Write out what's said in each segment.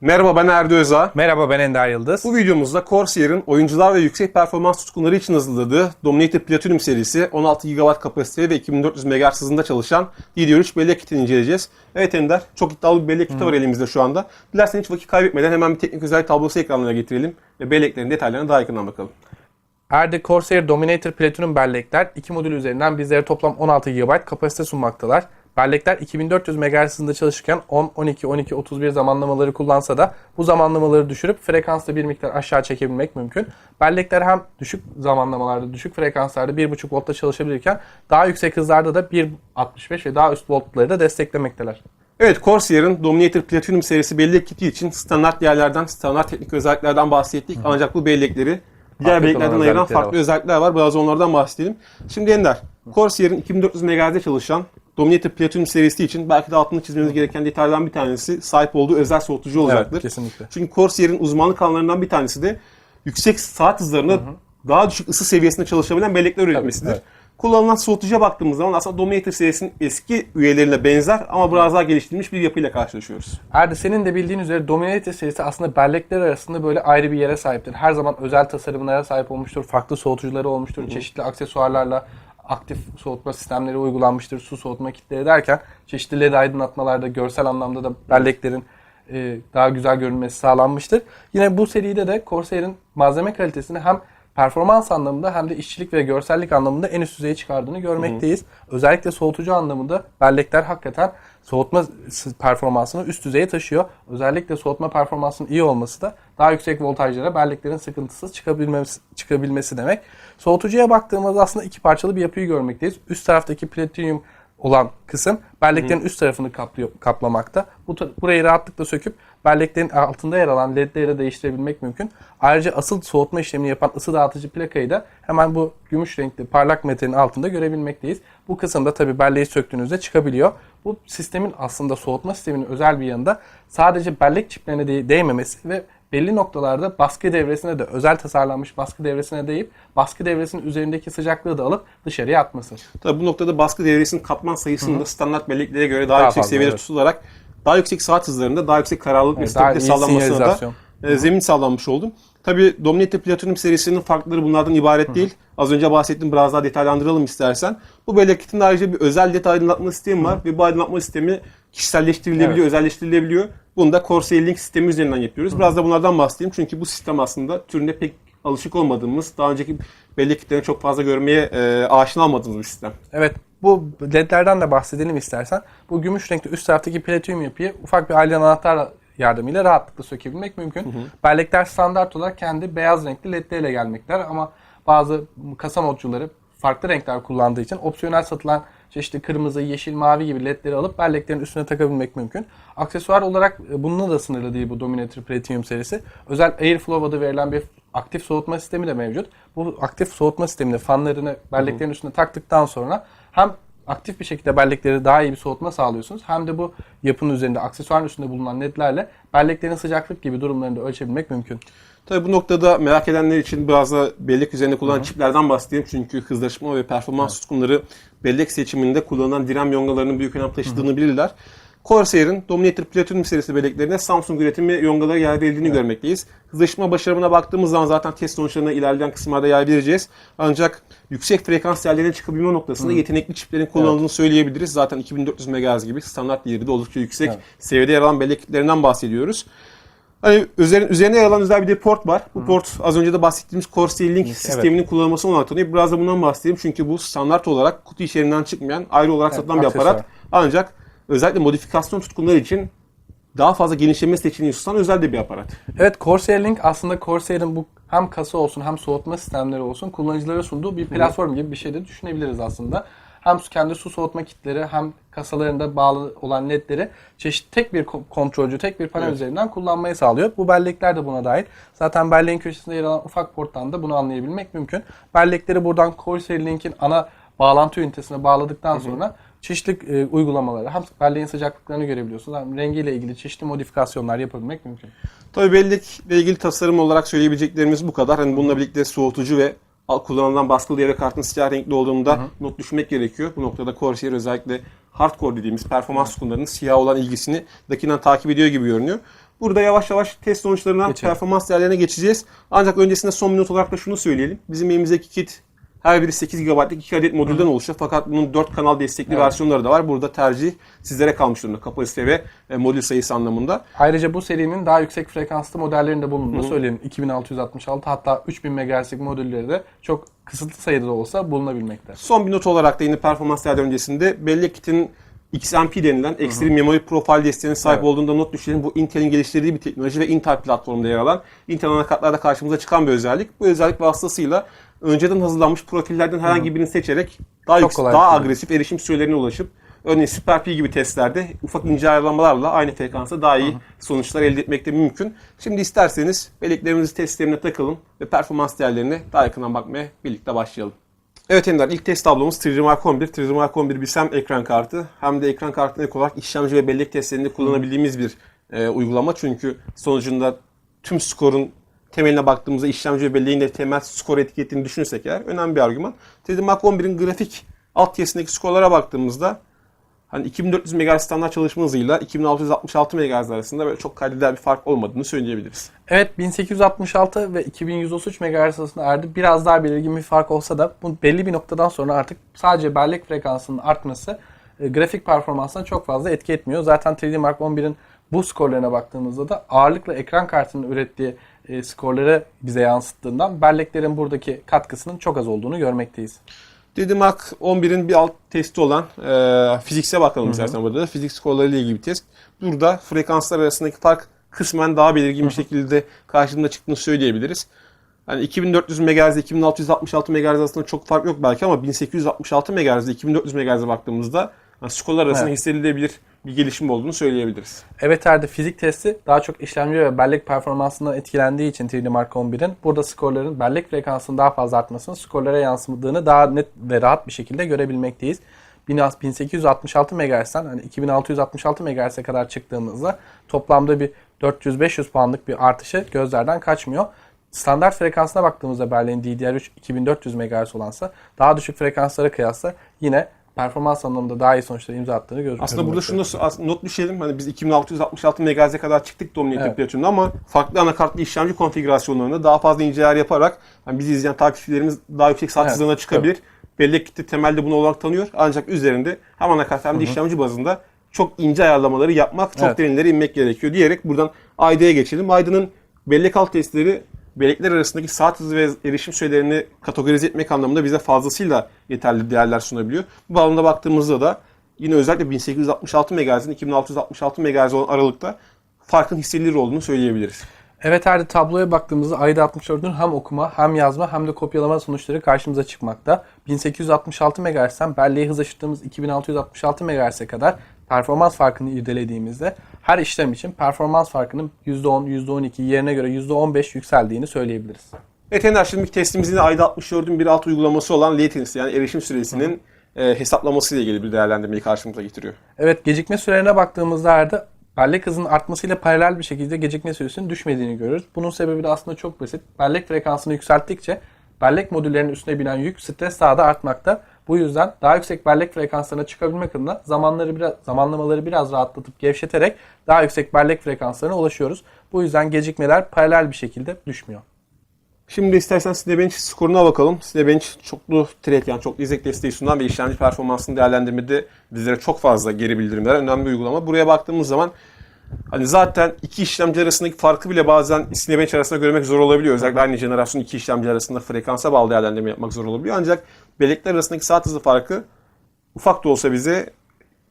Merhaba ben Erdi Özağ. Merhaba ben Ender Yıldız. Bu videomuzda Corsair'in oyuncular ve yüksek performans tutkunları için hazırladığı Dominator Platinum serisi 16 GB kapasiteli ve 2400 MHz hızında çalışan DDR3 bellek kitini inceleyeceğiz. Evet Ender, çok iddialı bir bellek kiti var elimizde şu anda. Dilersen hiç vakit kaybetmeden hemen bir teknik özellik tablosu ekranlarına getirelim ve belleklerin detaylarına daha yakından bakalım. Erdi Corsair Dominator Platinum bellekler iki modül üzerinden bizlere toplam 16 GB kapasite sunmaktalar. Bellekler 2400 MHz hızında çalışırken 10, 12, 12, 31 zamanlamaları kullansa da bu zamanlamaları düşürüp frekansta bir miktar aşağı çekebilmek mümkün. Bellekler hem düşük zamanlamalarda, düşük frekanslarda 1.5 voltta çalışabilirken daha yüksek hızlarda da 1.65 ve daha üst voltları da desteklemekteler. Evet, Corsair'ın Dominator Platinum serisi bellek kiti için standart değerlerden, standart teknik özelliklerden bahsettik. Ancak bu bellekleri diğer belleklerden ayıran farklı var. özellikler var. Biraz onlardan bahsedelim. Şimdi Ender, Corsair'in 2400 MHz'de çalışan Dominator Platinum serisi için belki de altını çizmemiz gereken detaylardan bir tanesi sahip olduğu özel soğutucu olacaktır. Evet, kesinlikle. Çünkü Corsair'in uzmanlık alanlarından bir tanesi de yüksek saat hızlarında daha düşük ısı seviyesinde çalışabilen bellekler üretmesidir. evet. Kullanılan soğutucuya baktığımız zaman aslında Dominator serisinin eski üyelerine benzer ama biraz daha geliştirilmiş bir yapıyla karşılaşıyoruz. Erdi senin de bildiğin üzere Dominator serisi aslında bellekler arasında böyle ayrı bir yere sahiptir. Her zaman özel tasarımlara sahip olmuştur. Farklı soğutucuları olmuştur. Çeşitli aksesuarlarla aktif soğutma sistemleri uygulanmıştır. Su soğutma kitleri derken çeşitli led aydınlatmalarda görsel anlamda da belleklerin e, daha güzel görünmesi sağlanmıştır. Yine bu seride de Corsair'in malzeme kalitesini hem performans anlamında hem de işçilik ve görsellik anlamında en üst düzeye çıkardığını görmekteyiz. Özellikle soğutucu anlamında bellekler hakikaten soğutma performansını üst düzeye taşıyor. Özellikle soğutma performansının iyi olması da daha yüksek voltajlara belleklerin sıkıntısız çıkabilmesi, çıkabilmesi demek. Soğutucuya baktığımızda aslında iki parçalı bir yapıyı görmekteyiz. Üst taraftaki platinyum olan kısım belleklerin üst tarafını kaplıyor, kaplamakta. Bu burayı rahatlıkla söküp belleklerin altında yer alan ledleri de değiştirebilmek mümkün. Ayrıca asıl soğutma işlemini yapan ısı dağıtıcı plakayı da hemen bu gümüş renkli parlak metalin altında görebilmekteyiz. Bu kısımda tabi belleği söktüğünüzde çıkabiliyor. Bu sistemin aslında soğutma sisteminin özel bir yanında sadece bellek çiplerine de- değmemesi ve belli noktalarda baskı devresine de özel tasarlanmış baskı devresine değip baskı devresinin üzerindeki sıcaklığı da alıp dışarıya atması. Tabii bu noktada baskı devresinin katman sayısını da standart belleklere göre daha, Daha yüksek fazla, seviyede evet. tutularak daha yüksek saat hızlarında daha yüksek kararlılık ve Evet, iyi sağlanmasına da e, zemin sağlanmış oldu. Tabii Dominator Platinum serisinin farkları bunlardan ibaret değil. Az önce bahsettim biraz daha detaylandıralım istersen. Bu bellek kitinde ayrıca bir özel led aydınlatma sistemi var ve bu aydınlatma sistemi kişiselleştirilebiliyor, Evet. özelleştirilebiliyor. Bunu da Corsair Link sistemi üzerinden yapıyoruz. Biraz da bunlardan bahsedeyim çünkü bu sistem aslında türünde pek alışık olmadığımız, daha önceki bellek kitlerini çok fazla görmeye e, aşina olmadığımız bir sistem. Evet bu ledlerden de bahsedelim istersen. Bu gümüş renkli üst taraftaki platinyum yapıyı ufak bir alyan anahtar yardımıyla rahatlıkla sökebilmek mümkün. Bellekler standart olarak kendi beyaz renkli ledleriyle gelmekler ama bazı kasa modcuları farklı renkler kullandığı için opsiyonel satılan çeşitli kırmızı, yeşil, mavi gibi ledleri alıp belleklerin üstüne takabilmek mümkün. Aksesuar olarak e, bununla da sınırlı değil bu Dominator Platinum serisi. Özel Airflow adı verilen bir aktif soğutma sistemi de mevcut. Bu aktif soğutma sistemini fanlarını belleklerin üstüne taktıktan sonra hem aktif bir şekilde bellekleri daha iyi bir soğutma sağlıyorsunuz. Hem de bu yapının üzerinde, aksesuarın üstünde bulunan ledlerle belleklerin sıcaklık gibi durumlarını da ölçebilmek mümkün. Tabii bu noktada merak edenler için biraz da bellek üzerinde kullanılan çiplerden bahsedeyim. Çünkü hızlaşma ve performans tutkunları bellek seçiminde kullanılan diren yongalarının büyük önem taşıdığını bilirler. Corsair'in Dominator Platinum serisi belleklerine Samsung üretimi yongaları yer verildiğini görmekteyiz. Hızlaşma başarımına baktığımız zaman zaten test sonuçlarına ilerleyen kısımlarda yer vereceğiz. Ancak yüksek frekans yerlerine çıkabilme noktasında yetenekli çiplerin kullanıldığını söyleyebiliriz. Zaten 2400 MHz gibi standart değeri de oldukça yüksek Evet. seviyede yer alan belleklerinden bahsediyoruz. Hani üzerine, üzerine yer alan özel bir de port var. Bu port az önce de bahsettiğimiz Corsair Link sisteminin kullanılması olarak tanıyor. Biraz da bundan bahsedeyim çünkü bu standart olarak kutu içerisinden çıkmayan ayrı olarak Evet, satılan bir aparat. Ancak özellikle modifikasyon tutkunları için daha fazla genişleme seçeneği sunan özel de bir aparat. Evet Corsair Link aslında Corsair'in bu hem kasa olsun hem soğutma sistemleri olsun kullanıcılara sunduğu bir platform gibi bir şey de düşünebiliriz aslında. Hem kendi su soğutma kitleri hem kasalarında bağlı olan ledleri çeşitli tek bir ko- kontrolcü, tek bir panel Evet. üzerinden kullanmayı sağlıyor. Bu bellekler de buna dahil. Zaten belleğin köşesinde yer alan ufak porttan da bunu anlayabilmek mümkün. Bellekleri buradan Corsair Link'in ana bağlantı ünitesine bağladıktan sonra çeşitli e, uygulamaları hem belleğin sıcaklıklarını görebiliyorsunuz hem rengiyle ilgili çeşitli modifikasyonlar yapabilmek mümkün. Tabii bellekle ilgili tasarım olarak söyleyebileceklerimiz bu kadar. Hani bununla birlikte soğutucu ve kullanılan baskılı devre kartının siyah renkli olduğunda not düşmek gerekiyor. Bu noktada Corsair özellikle hardcore dediğimiz performans tutkunlarının siyah olan ilgisini yakından takip ediyor gibi görünüyor. Burada yavaş yavaş test sonuçlarından Geçelim. performans değerlerine geçeceğiz. Ancak öncesinde son minut olarak da şunu söyleyelim. Bizim elimizdeki kit her biri 8 GB'lık 2 adet modülden oluşuyor. Fakat bunun 4 kanal destekli Evet. versiyonları da var. Burada tercih sizlere kalmış durumda. Kapasite ve e, modül sayısı anlamında. Ayrıca bu serinin daha yüksek frekanslı modellerinde bulunduğunu söyleyelim. 2666 hatta 3000 MHz'lik modülleri de çok kısıtlı sayıda da olsa bulunabilmekte. Son bir not olarak da yine performans değerleri öncesinde bellek kitin XMP denilen Extreme Memory Profile desteğine sahip Evet. olduğunda not düşelim. Bu Intel'in geliştirdiği bir teknoloji ve Intel platformunda yer alan Intel anakartlarda karşımıza çıkan bir özellik. Bu özellik vasıtasıyla önceden hazırlanmış profillerden herhangi birini seçerek daha, Çok yüksek, daha yapıyor. agresif erişim sürelerine ulaşıp örneğin SuperP gibi testlerde ufak ince ayarlamalarla aynı frekansa daha iyi sonuçlar elde etmek de mümkün. Şimdi isterseniz belleklerimizi testlerine takalım ve performans değerlerine daha yakından bakmaya birlikte başlayalım. Evet Ender, ilk test tablomuz 3D Mark 11. 3D Mark 11 biz hem ekran kartı hem de ekran kartına ek olarak işlemci ve bellek testlerinde kullanabildiğimiz bir e, uygulama. Çünkü sonucunda tüm skorun temeline baktığımızda işlemci ve belleğin de temel skor etiketini düşünürsek eğer önemli bir argüman. 3D Mark 11'in grafik alt kesindeki skorlara baktığımızda hani 2400 MHz standart çalışma hızıyla 2666 MHz arasında böyle çok kaydeder bir fark olmadığını söyleyebiliriz. Evet 1866 ve 2133 MHz arasında erdi. Biraz daha belirgin bir fark olsa da bu belli bir noktadan sonra artık sadece bellek frekansının artması e, grafik performansına çok fazla etki etmiyor. Zaten 3D Mark 11'in bu skorlarına baktığımızda da ağırlıkla ekran kartının ürettiği e, skorları bize yansıttığından belleklerin buradaki katkısının çok az olduğunu görmekteyiz. Didimak 11'in bir alt testi olan e, fizikse bakalım istersen burada da. Fizik skorlarıyla ilgili bir test. Burada frekanslar arasındaki fark kısmen daha belirgin bir şekilde karşımıza çıktığını söyleyebiliriz. Hani 2400 MHz, 2666 MHz arasında çok fark yok belki ama 1866 MHz, 2400 MHz'e baktığımızda yani skorlar arasında Evet. hissedilebilir bir gelişim olduğunu söyleyebiliriz. Evet Erdi fizik testi daha çok işlemci ve bellek performansından etkilendiği için 3D Mark 11'in burada skorların bellek frekansının daha fazla artmasının skorlara yansıdığını daha net ve rahat bir şekilde görebilmekteyiz. 1866 MHz'den hani 2666 MHz'e kadar çıktığımızda toplamda bir 400-500 puanlık bir artışı gözlerden kaçmıyor. Standart frekansına baktığımızda Berlin DDR3 2400 MHz olansa daha düşük frekanslara kıyasla yine performans anlamında daha iyi sonuçlar imza attığını gözüküyor. Aslında burada şunu not düşelim. Hani biz 2666 MHz'e kadar çıktık Dominator Evet. platformunda ama farklı anakartlı işlemci konfigürasyonlarında daha fazla ince ayar yaparak hani bizi izleyen takipçilerimiz daha yüksek saat Evet, hızlarına çıkabilir. Bellek kitle temelde bunu olarak tanıyor. Ancak üzerinde hem anakart hem de işlemci bazında çok ince ayarlamaları yapmak, çok Evet. derinlere inmek gerekiyor diyerek buradan AYD'ye geçelim. AYD'nin bellek alt testleri bellekler arasındaki saat hızı ve erişim sürelerini kategorize etmek anlamında bize fazlasıyla yeterli değerler sunabiliyor. Bu bağlamda baktığımızda da yine özellikle 1866 MHz'in 2666 MHz olan aralıkta farkın hissedilir olduğunu söyleyebiliriz. Evet Erdi tabloya baktığımızda ayda 64'ün hem okuma hem yazma hem de kopyalama sonuçları karşımıza çıkmakta. 1866 MHz'den belleğe hız aşıttığımız 2666 MHz'e kadar performans farkını irdelediğimizde her işlem için performans farkının %10, %12 yerine göre %15 yükseldiğini söyleyebiliriz. Evet Ender şimdiki testimizin yine ayda 64'ün bir alt uygulaması olan latency yani erişim süresinin e, hesaplaması ile ilgili bir değerlendirmeyi karşımıza getiriyor. Evet gecikme sürelerine baktığımızda Erdi bellek hızının artmasıyla paralel bir şekilde gecikme süresinin düşmediğini görüyoruz. Bunun sebebi de aslında çok basit. Bellek frekansını yükselttikçe bellek modüllerinin üstüne binen yük stres daha da artmakta. Bu yüzden daha yüksek bellek frekanslarına çıkabilmek adına zamanları biraz, zamanlamaları biraz rahatlatıp gevşeterek daha yüksek bellek frekanslarına ulaşıyoruz. Bu yüzden gecikmeler paralel bir şekilde düşmüyor. Şimdi istersen Cinebench skoruna bakalım. Cinebench çoklu thread yani çoklu izlek desteği sunan ve işlemci performansını değerlendirmede bizlere çok fazla geri bildirim veren önemli bir uygulama. Buraya baktığımız zaman hani zaten iki işlemci arasındaki farkı bile bazen Cinebench arasında görmek zor olabiliyor. Özellikle aynı jenerasyon iki işlemci arasında frekansa bağlı değerlendirme yapmak zor olabiliyor. Ancak bellekler arasındaki saat hızı farkı ufak da olsa bize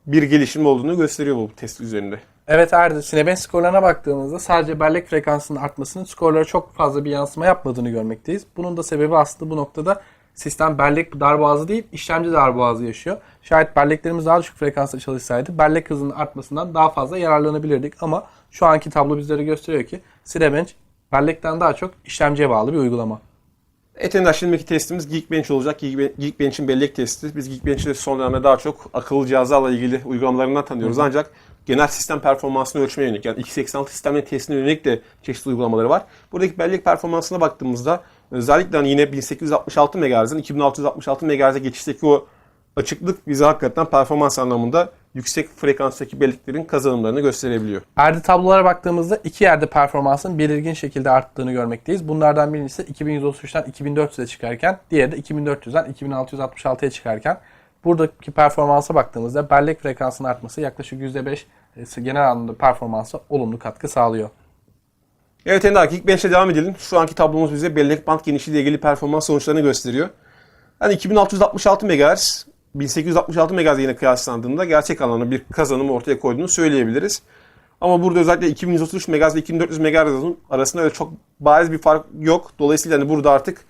bir gelişim olduğunu gösteriyor bu test üzerinde. Evet Erdi, Cinebench skorlarına baktığımızda sadece bellek frekansının artmasının skorlara çok fazla bir yansıma yapmadığını görmekteyiz. Bunun da sebebi aslında bu noktada sistem bellek darboğazı değil, işlemci darboğazı yaşıyor. Şayet belleklerimiz daha düşük frekansta çalışsaydı bellek hızının artmasından daha fazla yararlanabilirdik. Ama şu anki tablo bizlere gösteriyor ki Cinebench bellekten daha çok işlemciye bağlı bir uygulama. Etender şimdiki testimiz Geekbench olacak. Geekben- Geekbench'in bellek testi. Biz Geekbench'i son dönemde daha çok akıllı cihazlarla ilgili uygulamalarından tanıyoruz. Ancak genel sistem performansını ölçmeye yönelik yani x86 sistemlerin testine yönelik de çeşitli uygulamaları var. Buradaki bellek performansına baktığımızda özellikle hani yine 1866 MHz'in 2666 MHz'e geçişteki o açıklık bize hakikaten performans anlamında yüksek frekanstaki belleklerin kazanımlarını gösterebiliyor. Erdi tablolara baktığımızda iki yerde performansın belirgin şekilde arttığını görmekteyiz. Bunlardan birincisi 2133'ten 2400'e çıkarken, diğeri de 2400'den 2666'ya çıkarken. Buradaki performansa baktığımızda bellek frekansının artması yaklaşık %5 e, genel anlamda performansa olumlu katkı sağlıyor. Evet Ender ilk 5'e devam edelim. Şu anki tablomuz bize bellek band genişliği ile ilgili performans sonuçlarını gösteriyor. Yani 2666 MHz 1866 MHz yine kıyaslandığında gerçek anlamda bir kazanım ortaya koyduğunu söyleyebiliriz. Ama burada özellikle 2133 MHz ile 2400 MHz arasında öyle çok bariz bir fark yok. Dolayısıyla hani burada artık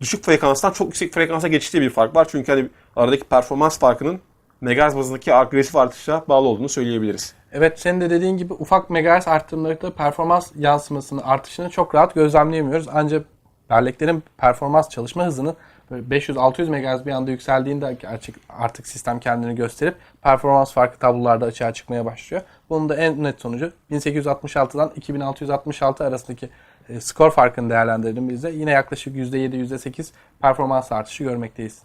düşük frekanstan çok yüksek frekansa geçişte bir fark var. Çünkü hani aradaki performans farkının megahertz bazındaki agresif artışa bağlı olduğunu söyleyebiliriz. Evet senin de dediğin gibi ufak megahertz arttırımlarında performans yansımasını artışını çok rahat gözlemleyemiyoruz. Ancak belleklerin performans çalışma hızını böyle 500-600 MHz bir anda yükseldiğinde artık, artık sistem kendini gösterip performans farkı tablolarda açığa çıkmaya başlıyor. Bunun da en net sonucu 1866'dan 2666 arasındaki e, skor farkını değerlendirdiğimizde yine yaklaşık %7-%8 performans artışı görmekteyiz.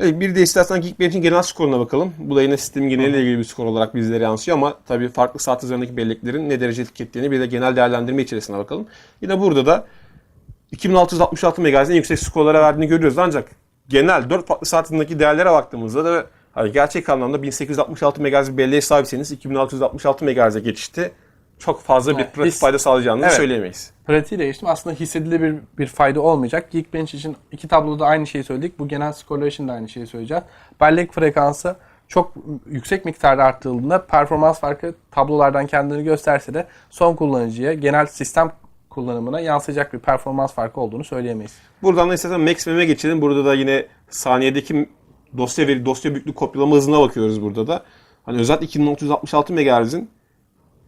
Evet, bir de istersen Geekbench'in genel skoruna bakalım. Bu da yine sistemin geneliyle ilgili bir skor olarak bizlere yansıyor ama tabii farklı saat üzerindeki belleklerin ne derece etiketlerini bir de genel değerlendirme içerisine bakalım. Yine burada da 2666 MHz'in yüksek skorlara verdiğini görüyoruz ancak genel 4 farklı saat hızındaki değerlere baktığımızda da hani gerçek anlamda 1866 MHz bir belleğe sahipseniz 2666 MHz'e geçişte çok fazla bir pratik biz- fayda sağlayacağını Evet. söyleyemeyiz. Pratiği değiştim. Aslında hissedilir bir, bir fayda olmayacak. Geekbench için iki tabloda aynı şeyi söyledik. Bu genel skorlar için de aynı şeyi söyleyeceğiz. Bellek frekansı çok yüksek miktarda arttırıldığında performans farkı tablolardan kendini gösterse de son kullanıcıya genel sistem kullanımına yansıyacak bir performans farkı olduğunu söyleyemeyiz. Buradan da istersen Maximum'e geçelim. Burada da yine saniyedeki dosya veri, dosya büyüklük kopyalama hızına bakıyoruz burada da. Hani özellikle 2666 MHz'in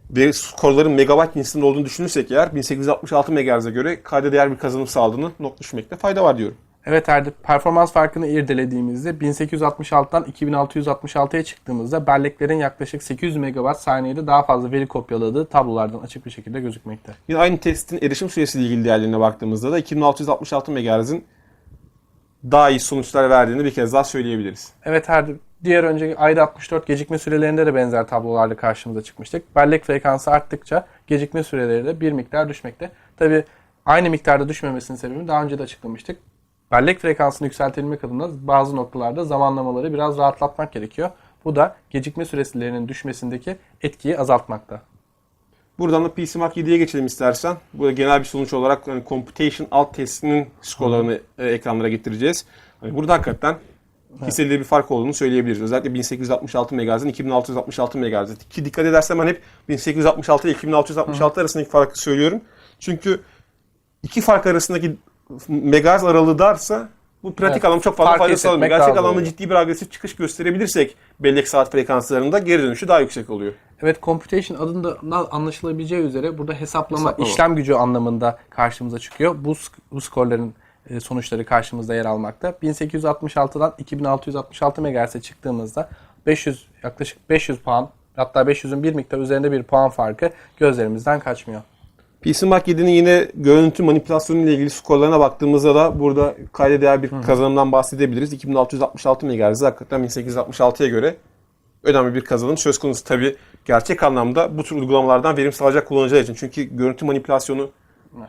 veri skorların megabayt cinsinde olduğunu düşünürsek eğer 1866 MHz'e göre kayda değer bir kazanım sağladığını not düşmekte fayda var diyorum. Evet Erdi, performans farkını irdelediğimizde 1866'dan 2666'ya çıktığımızda belleklerin yaklaşık 800 MB saniyede daha fazla veri kopyaladığı tablolardan açık bir şekilde gözükmekte. Yine aynı testin erişim süresiyle ilgili değerlerine baktığımızda da 2666 MHz'in daha iyi sonuçlar verdiğini bir kez daha söyleyebiliriz. Evet her diğer önceki ayda 64 gecikme sürelerinde de benzer tablolarla karşımıza çıkmıştık. Bellek frekansı arttıkça gecikme süreleri de bir miktar düşmekte. Tabi aynı miktarda düşmemesinin sebebini daha önce de açıklamıştık. Bellek frekansını yükseltebilmek adına bazı noktalarda zamanlamaları biraz rahatlatmak gerekiyor. Bu da gecikme sürelerinin düşmesindeki etkiyi azaltmakta. Buradan da PC Mark 7'ye geçelim istersen. Burada genel bir sonuç olarak yani Computation alt testinin skorlarını e, ekranlara getireceğiz. Hani burada hakikaten hissedilir bir fark olduğunu söyleyebiliriz. Özellikle 1866 MHz'in 2666 MHz. Ki dikkat edersem ben hep 1866 ile 2666 arasındaki farkı söylüyorum. Çünkü iki fark arasındaki megahertz aralığı darsa bu pratik Evet, anlamda çok fazla fark fayda sağlamıyor. hissetmek Gerçek anlamda ciddi bir agresif çıkış gösterebilirsek bellek saat frekanslarında geri dönüşü daha yüksek oluyor. Evet computation adında anlaşılabileceği üzere burada hesaplama, Hesaplama. işlem gücü anlamında karşımıza çıkıyor. Bu, bu skorların e, sonuçları karşımızda yer almakta. 1866'dan 2666 MHz'e çıktığımızda 500 yaklaşık 500 puan hatta 500'ün bir miktar üzerinde bir puan farkı gözlerimizden kaçmıyor. PC Mark 7'nin yine görüntü manipülasyonu ile ilgili skorlarına baktığımızda da burada kayda değer bir kazanımdan bahsedebiliriz. 2666 MHz hakikaten 1866'ya göre önemli bir kazanım söz konusu. Tabi gerçek anlamda bu tür uygulamalardan verim sağlayacak kullanıcılar için. Çünkü görüntü manipülasyonu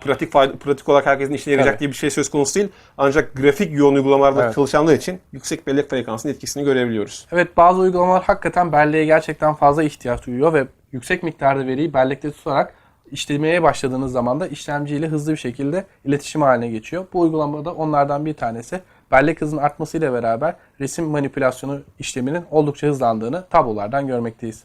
pratik fayda, pratik olarak herkesin işine yarayacak Tabii. diye bir şey söz konusu değil. Ancak grafik yoğun uygulamalarda Evet. çalışanlar için yüksek bellek frekansının etkisini görebiliyoruz. Evet bazı uygulamalar hakikaten belleğe gerçekten fazla ihtiyaç duyuyor ve yüksek miktarda veriyi bellekte tutarak işlemeye başladığınız zaman da işlemciyle hızlı bir şekilde iletişim haline geçiyor. Bu uygulamada onlardan bir tanesi bellek hızının artmasıyla beraber resim manipülasyonu işleminin oldukça hızlandığını tablolardan görmekteyiz.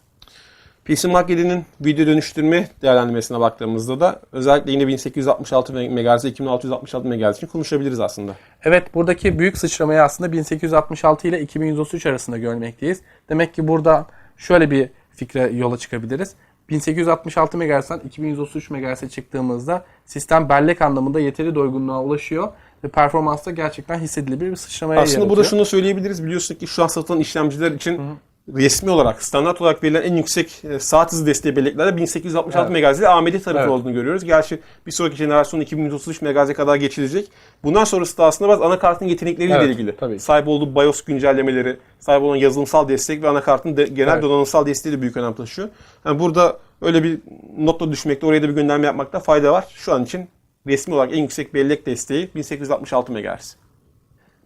PC Mark 7'nin video dönüştürme değerlendirmesine baktığımızda da özellikle yine 1866 MHz, 2666 MHz için konuşabiliriz aslında. Evet buradaki büyük sıçramayı aslında 1866 ile 2133 arasında görmekteyiz. Demek ki burada şöyle bir fikre yola çıkabiliriz. 1866 MHz'den 2133 MHz'e çıktığımızda sistem bellek anlamında yeteri doygunluğa ulaşıyor ve performansta gerçekten hissedilebilir bir sıçramaya Aslında yaratıyor. burada şunu söyleyebiliriz. Biliyorsun ki şu an satılan işlemciler için resmi olarak, standart olarak verilen en yüksek e, saat hızı desteği belleklerde 1866 Evet. MHz ile AMD tarafı Evet. olduğunu görüyoruz. Gerçi bir sonraki jenerasyon 2133 MHz'e kadar geçilecek. Bundan sonrası da aslında biraz anakartın yetenekleriyle Evet, ilgili. tabii. Sahip olduğu BIOS güncellemeleri, sahip olan yazılımsal destek ve anakartın de, genel Evet. donanımsal desteği de büyük önem taşıyor. Yani burada öyle bir notla düşmekte, oraya da bir gönderme yapmakta fayda var. Şu an için resmi olarak en yüksek bellek desteği 1866 MHz.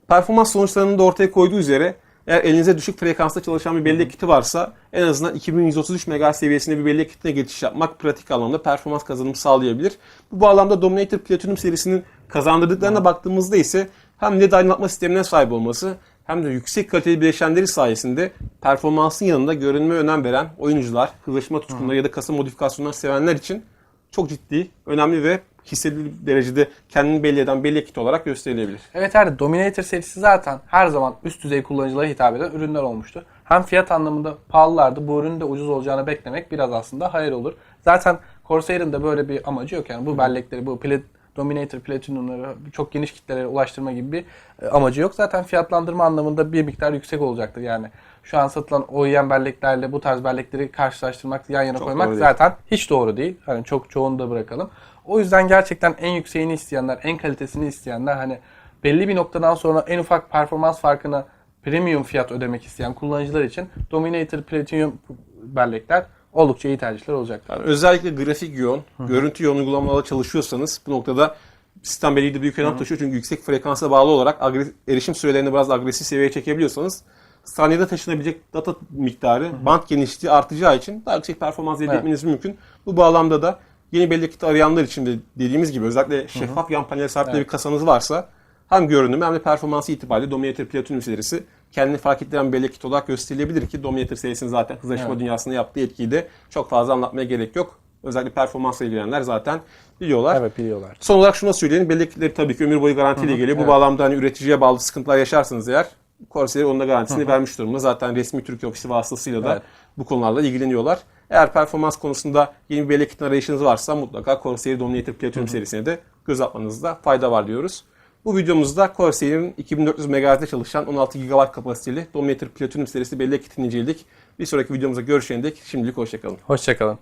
Performans sonuçlarını da ortaya koyduğu üzere eğer elinize düşük frekansta çalışan bir bellek kiti varsa en azından 2133 MHz seviyesinde bir bellek kitine geçiş yapmak pratik anlamda performans kazanımı sağlayabilir. Bu bağlamda Dominator Platinum serisinin kazandırdıklarına baktığımızda ise hem LED aydınlatma sistemine sahip olması hem de yüksek kaliteli bileşenleri sayesinde performansın yanında görünme önem veren oyuncular, hızlaşma tutkunları ya da kasa modifikasyonları sevenler için çok ciddi, önemli ve hissedilir derecede kendini belli eden bellek kiti olarak gösterilebilir. Evet her Dominator serisi zaten her zaman üst düzey kullanıcılara hitap eden ürünler olmuştu. Hem fiyat anlamında pahalılardı. Bu ürünün de ucuz olacağını beklemek biraz aslında hayır olur. Zaten Corsair'ın da böyle bir amacı yok. Yani bu bellekleri, bu plat, Dominator Platinum'ları çok geniş kitlelere ulaştırma gibi bir e, amacı yok. Zaten fiyatlandırma anlamında bir miktar yüksek olacaktır. Yani şu an satılan OEM belleklerle bu tarz bellekleri karşılaştırmak, yan yana Çok koymak zaten hiç doğru değil. Hani çok çoğunu da bırakalım. O yüzden gerçekten en yükseğini isteyenler, en kalitesini isteyenler hani belli bir noktadan sonra en ufak performans farkına premium fiyat ödemek isteyen kullanıcılar için Dominator Platinum bellekler oldukça iyi tercihler olacak. Yani özellikle grafik yoğun, görüntü yoğun uygulamalarla çalışıyorsanız bu noktada sistem belli de büyük önem taşıyor. Çünkü yüksek frekansa bağlı olarak erişim sürelerini biraz agresif seviyeye çekebiliyorsanız saniyede taşınabilecek data miktarı, band genişliği artacağı için daha yüksek performans elde Evet. etmeniz mümkün. Bu bağlamda da yeni bellek kiti arayanlar için de dediğimiz gibi özellikle şeffaf yan panel sahip Evet. bir kasanız varsa hem görünümü hem de performansı itibariyle Dominator Platinum serisi kendini fark ettiren bir bellek kit olarak gösterilebilir ki Dominator serisinin zaten hızlaşma Evet. dünyasında yaptığı etkiyi de çok fazla anlatmaya gerek yok. Özellikle performansla ilgilenenler zaten biliyorlar. Evet biliyorlar. Son olarak şunu da söyleyelim. Bellekleri tabii ki ömür boyu garantiyle geliyor. Bu evet. bağlamda hani üreticiye bağlı sıkıntılar yaşarsanız eğer Corsair onun da garantisini vermiş durumda. Zaten resmi Türkiye ofisi vasıtasıyla da Evet. bu konularla ilgileniyorlar. Eğer performans konusunda yeni bir bellek arayışınız varsa mutlaka Corsair Dominator Platinum serisine de göz atmanızda fayda var diyoruz. Bu videomuzda Corsair'in 2400 MHz'de çalışan 16 GB kapasiteli Dominator Platinum serisi bellek kitini inceledik. Bir sonraki videomuzda görüşene dek şimdilik hoşçakalın. Hoşçakalın.